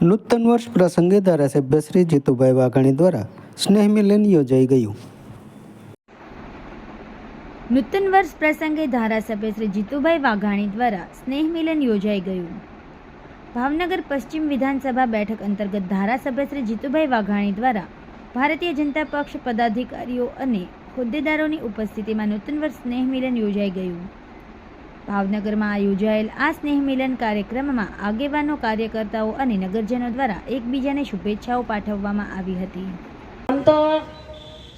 નૂતન વર્ષ પ્રસંગે ધારાસભ્ય શ્રી જીતુભાઈ વાઘાણી દ્વારા સ્નેહ મિલન યોજાઈ ગયું. નૂતન વર્ષ પ્રસંગે ધારાસભ્ય શ્રી જીતુભાઈ વાઘાણી દ્વારા સ્નેહ મિલન યોજાઈ ગયું. ભાવનગર પશ્ચિમ વિધાનસભા બેઠક અંતર્ગત ધારાસભ્ય શ્રી જીતુભાઈ વાઘાણી દ્વારા ભારતીય જનતા પક્ષ પદાધિકારીઓ અને હોદ્દેદારોની ઉપસ્થિતિમાં નૂતન વર્ષ સ્નેહ મિલન યોજાઈ ગયું. ભાવનગરમાં આ યોજાયેલ આ સ્નેહમિલન કાર્યક્રમમાં આગેવાનો કાર્યકર્તાઓ અને નગરજનો દ્વારા એકબીજાને શુભેચ્છાઓ પાઠવવામાં આવી હતી. આમ તો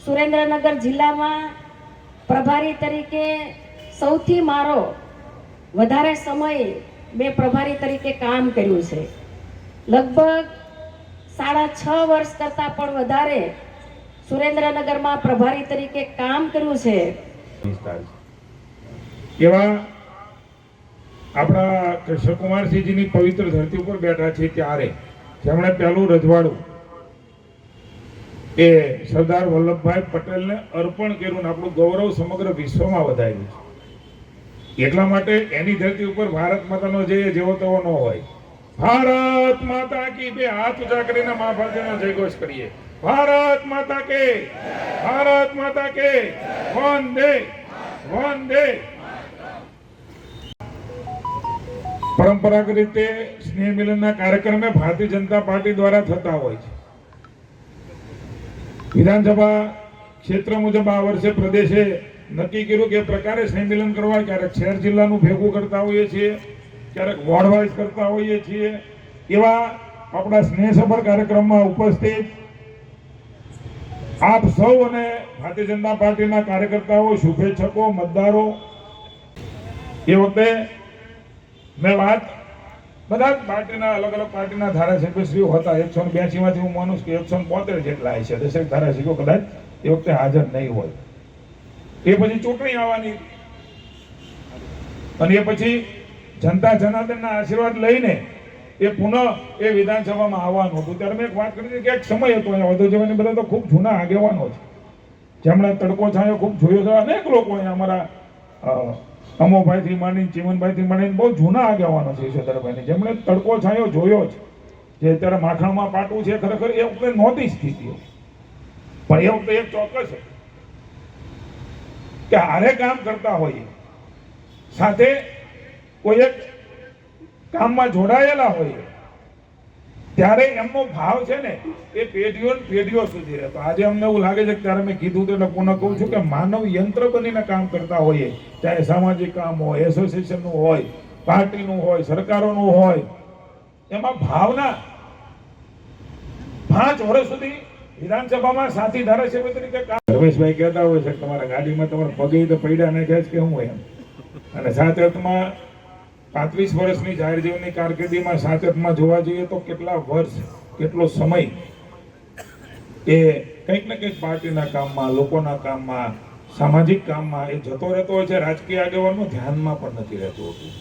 સુરેન્દ્રનગર જિલ્લામાં પ્રભારી તરીકે સૌથી મારો વધારે સમય મેં પ્રભારી તરીકે કામ કર્યું છે. લગભગ સાડા છ વર્ષ કરતાં પણ વધારે સુરેન્દ્રનગરમાં પ્રભારી તરીકે કામ કર્યું છે છે. એવા આપણા કૃષ્ણકુમારસિંહજીની પવિત્ર ધરતી ઉપર બેઠા છે ત્યારે જેમણે પહેલું રજવાડું એ સરદાર વલ્લભભાઈ પટેલને અર્પણ કર્યું આપણું ગૌરવ સમગ્ર વિશ્વમાં વધાર્યું છે. એટલા માટે એની ધરતી ઉપર ભારત માતાનો જય જેવો તેવો ન હોય, ભારત માતા કી બે હાથ ઉજા કરીને મા ભારતીનો જયઘોષ કરીએ. ભારત માતા કે, ભારત માતા કે, વંદે વંદે. પરંપરાગત રીતે સ્નેહ મિલનના કાર્યક્રમે ભારતીય જનતા પાર્ટી દ્વારા થતા હોય છે. વિધાનસભા ક્ષેત્ર મુજબ આ વર્ષે પ્રદેશે નક્કી કર્યું કે પ્રકારે સ્નેહ મિલન કરવા ક્યારેક શહેર જિલ્લાનું ભેગું કરતા હોઈએ છીએ, ક્યારેક વોર્ડ વાઇઝ કરતા હોઈએ છીએ, એવા આપણા સ્નેહસભર કાર્યક્રમમાં ઉપસ્થિત આપ સૌ અને ભારતીય જનતા પાર્ટીના કાર્યકર્તાઓ, શુભેચ્છકો, મતદારો, એ વખતે મેં વાત બધા જ પાર્ટીના અલગ અલગ પાર્ટીના ધારાસભ્યશ્રીઓ હતા. એકસો ને બ્યાસી માંથી હું માનું છું કે એકસો બોતેર જેટલા હશે. દસેક ધારાસભ્યો કદાચ એ વખતે હાજર નહીં હોય. એ પછી ચૂંટણી આવવાની. અને એ પછી જનતા જનાર્દનના આશીર્વાદ લઈને એ પુનઃ એ વિધાનસભામાં આવવાનું હતું. ત્યારે મેં એક વાત કરી કે એક સમય હતો અહીંયા. વધુ જવાની બધા તો ખૂબ જૂના આગેવાનો છે. જેમણે તડકો છાંયો ખૂબ જોયો છે. અનેક લોકો અહીંયા અમારા અમોભાઈથી માંડીને ચીમનભાઈથી માંડીને બહુ જૂના આગેવાનો છે ઈશ્વરભાઈની જેમણે તડકો છાંયો, જોયો છે જે અત્યારે માખણમાં પાટવું છે, ખરેખર એ વખતે નહોતી સ્થિતિઓ પણ એ વખતે એક ચોક્કસ છે કે હારે કામ કરતા હોઈએ. સાથે કોઈ એક કામમાં જોડાયેલા હોઈએ. ત્યારે એમનો ભાવ છે ને, એ પેઢીઓ ને પેઢીઓ સુધી રહેતો. આજે અમને એવું લાગે છે ત્યારે મેં કીધું તો એટલે પુનઃ કહું છું કે માનવ યંત્ર બનીને કામ કરતા હોઈએ. ચાહે સામાજિક કામ હોય એસોસિએશનનું હોય પાર્ટીનું હોય, સરકારોનું હોય, એમાં ભાવના પાંચ વર્ષ સુધી વિધાનસભામાં સાથી ધારાસભ્ય તરીકે રમેશભાઈ કહેતા હોય છે તમારા ગાડીમાં તમારા પગે તો પૈડા નાખ્યા છે કે હું એમ? અને સાતમાં પાંત્રીસ વર્ષની જાહેર જીવનની કારકિર્દીમાં સાતમાં જોવા જઈએ તો કેટલા વર્ષ, કેટલો સમય એ કંઈક ને કંઈક પાર્ટીના કામમાં, લોકોના કામમાં, સામાજિક કામમાં એ જતો રહેતો હોય છે. રાજકીય આગેવાનો ધ્યાનમાં પણ નથી રહેતું હતું.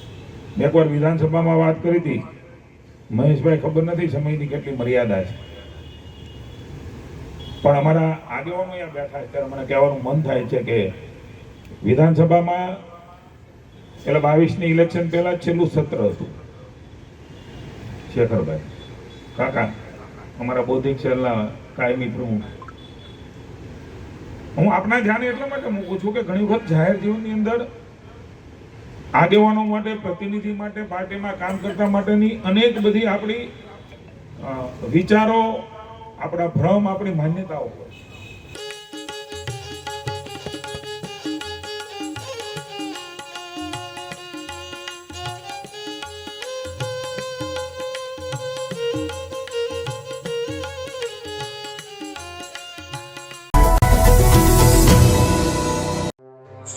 મેં એકવાર વિધાનસભામાં વાત કરી હતી. મહેશભાઈ ખબર નથી સમયની કેટલી મર્યાદા છે. પણ અમારા આગેવાનો અહીંયા બેઠા છે. ત્યારે મને કહેવાનું મન થાય છે કે વિધાનસભામાં એટલે બાવીસની ઇલેક્શન પહેલા છેલ્લું સત્ર હતું. શેખરભાઈ, કાકા, અમારા બૌદ્ધિક સેલના કાયમી પ્રમુખ. હું આપના ધ્યાન એટલા માટે મૂકું છું કે ઘણી વખત જાહેર જીવનની અંદર આગેવાનો માટે, પ્રતિનિધિ માટે, પાર્ટીમાં કામ કરતા માટેની અનેક બધી આપણી વિચારો, આપણા ભ્રમ, આપણી માન્યતાઓ હોય.